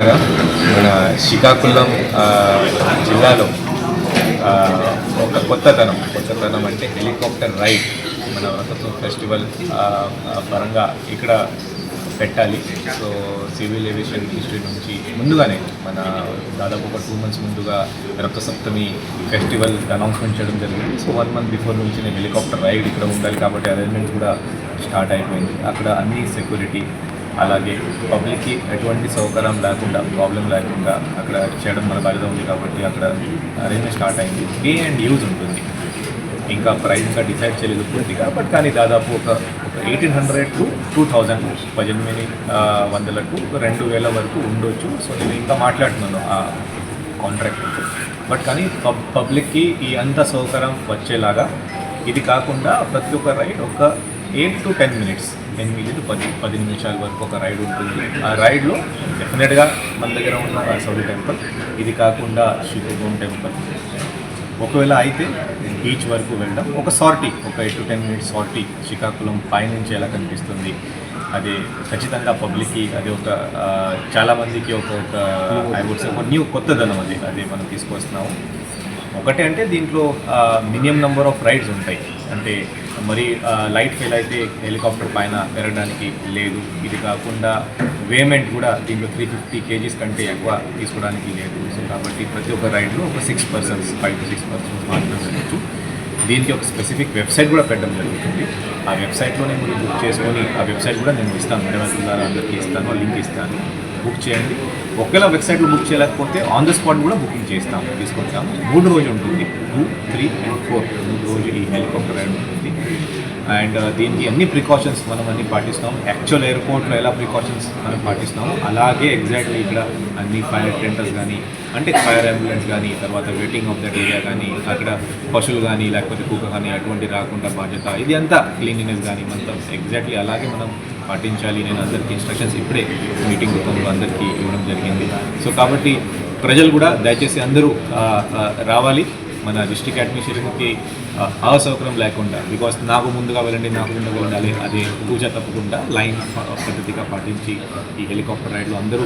మన శ్రీకాకుళం జిల్లాలో ఒక కొత్తతనం కొత్తతనం అంటే హెలికాప్టర్ రైడ్. మన వ్రతత్వం ఫెస్టివల్ పరంగా ఇక్కడ పెట్టాలి. సో సివిల్ ఏవియేషన్ హిస్టరీ నుంచి ముందుగానే మన దాదాపు ఒక టూ మంత్స్ ముందుగా రథ సప్తమి ఫెస్టివల్ అనౌన్స్మెంట్ చేయడం జరిగింది. సో వన్ మంత్ బిఫోర్ నుంచి నేను హెలికాప్టర్ రైడ్ ఇక్కడ ఉండాలి కాబట్టి అరేంజ్మెంట్ కూడా స్టార్ట్ అయిపోయింది. అక్కడ అన్ని సెక్యూరిటీ అలాగే పబ్లిక్కి ఎటువంటి సౌకర్యం లేకుండా ప్రాబ్లం లేకుండా అక్కడ చేయడం మన బాధ్యత ఉంది కాబట్టి అక్కడ అరేంజ్మెంట్ స్టార్ట్ అయింది. పే అండ్ యూజ్ ఉంటుంది. ఇంకా ప్రైస్ ఇంకా డిసైడ్ చేయలేదు పూర్తిగా. బట్ కానీ దాదాపు ఒక ఒక eighteen hundred to two thousand పద్దెనిమిది వందలకు రెండు వేల వరకు ఉండొచ్చు. సో నేను ఇంకా మాట్లాడుతున్నాను ఆ కాంట్రాక్ట్ బట్ కానీ పబ్ పబ్లిక్కి ఈ అంత సౌకర్యం వచ్చేలాగా ఇది కాకుండా ప్రతి ఒక్క రైడ్ ఒక ఎయిట్ టు టెన్ మినిట్స్ ఎనిమిది టు పది పది నిమిషాల వరకు ఒక రైడ్ ఉంటుంది. ఆ రైడ్లో డెఫినెట్గా మన దగ్గర ఉన్న సౌలి టెంపుల్ ఇది కాకుండా శివభూమ్ టెంపుల్ ఒకవేళ అయితే బీచ్ వరకు వెళ్ళడం ఒక సార్టీ ఒక eight to ten minutes sortie Srikakulam పైనుంచి ఎలా కనిపిస్తుంది? అది ఖచ్చితంగా పబ్లిక్కి అది ఒక చాలామందికి ఒక ఒక ఐ వుడ్ ఒక న్యూ కొత్తదనం అది అది మనం తీసుకొస్తున్నాము ఒకటే అంటే దీంట్లో మినిమం నెంబర్ ఆఫ్ రైడ్స్ ఉంటాయి. అంటే మరి లైట్ ఫెయిల్ అయితే హెలికాప్టర్ పైన పెరగడానికి లేదు. ఇది కాకుండా వేమెంట్ కూడా దీంట్లో త్రీ ఫిఫ్టీ కేజీస్ కంటే ఎక్కువ తీసుకోవడానికి లేదు. సో కాబట్టి ప్రతి ఒక్క రైడ్లో ఒక six persons five to six persons మాత్రమే వెళ్ళచ్చు దీనికి ఒక స్పెసిఫిక్ వెబ్సైట్ కూడా పెట్టడం జరుగుతుంది. ఆ వెబ్సైట్లోనే మీరు బుక్ చేసుకొని ఆ వెబ్సైట్ కూడా నేను ఇస్తాను. మేడం ద్వారా అందరికీ ఇస్తాను లింక్ ఇస్తాను. బుక్ చేయండి. ఒకవేళ వెబ్సైట్లో బుక్ చేయలేకపోతే ఆన్ ద స్పాట్ కూడా బుకింగ్ చేస్తాము తీసుకొచ్చాము. మూడు రోజు ఉంటుంది. టూ త్రీ అండ్ ఫోర్ మూడు రోజు ఈ హెలికాప్టర్ రైడ్ ఉంటుంది. అండ్ uh, దీనికి అన్ని ప్రికాషన్స్ మనం అన్ని పాటిస్తాం యాక్చువల్ ఎయిర్పోర్ట్లో ఎలా ప్రికాషన్స్ మనం పాటిస్తాము. అలాగే ఎగ్జాక్ట్లీ ఇక్కడ అన్ని ఫైర్ టెంటర్స్ కానీ అంటే ఫైర్ అంబులెన్స్ కానీ తర్వాత వెయిటింగ్ ఆఫ్ దట్ ఏరియా కానీ అక్కడ పశువులు కానీ లేకపోతే కుక్క కానీ అటువంటి రాకుండా బాధ్యత ఇది అంతా క్లీనినెస్ కానీ మొత్తం ఎగ్జాక్ట్లీ అలాగే మనం పాటించాలి నేను అందరికీ ఇన్స్ట్రక్షన్స్ ఇప్పుడే మీటింగ్ రూపంలో అందరికీ ఇవ్వడం జరిగింది. సో కాబట్టి ప్రజలు కూడా దయచేసి అందరూ రావాలి. మన డిస్ట్రిక్ట్ అడ్మినిస్ట్రేషన్కి అసౌకర్యం లేకుండా బికాస్ నాకు ముందుగా వెళ్ళండి నాకు ముందుగా వెళ్ళాలి అది పూజ తప్పకుండా లైన్ పద్ధతిగా పాటించి ఈ హెలికాప్టర్ రైడ్లో అందరూ